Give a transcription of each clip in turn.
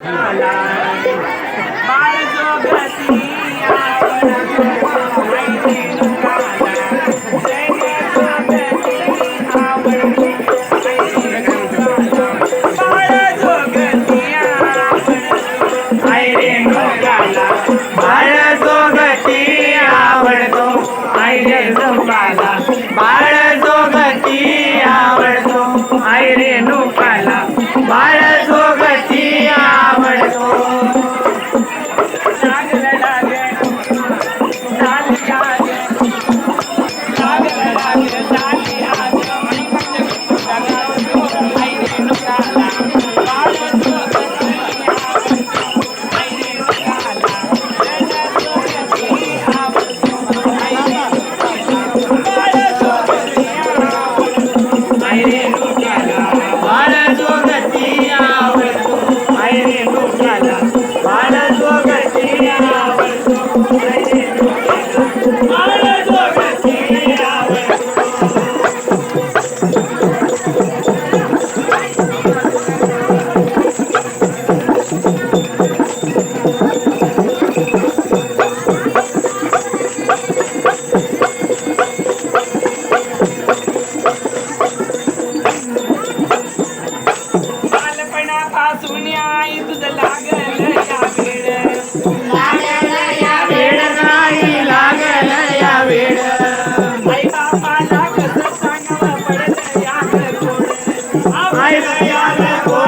बाळ जोगाची आपण Yeah, yeah, yeah.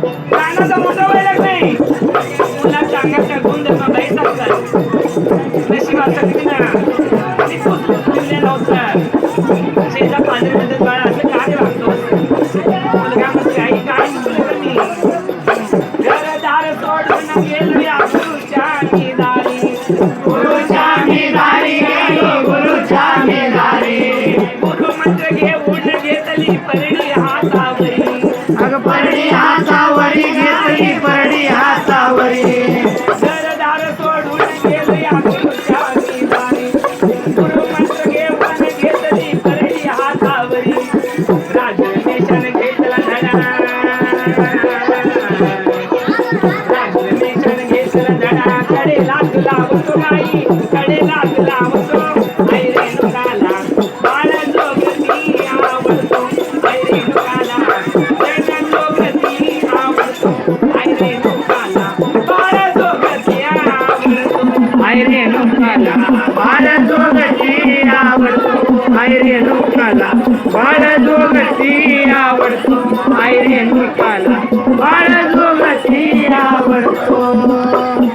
Thank you. घेतली घेतली परडी हातावरी. घरदार सोडून गेली आमची घेतली परडी हातावरी. राजनेशन घेतला राजनेशन घेतला धडा. कडे लागला दोघांची आवडतो रेणुकाला बाळ दोघांची आवडतो रेणुकाला बाळ दोघांची आवडतो.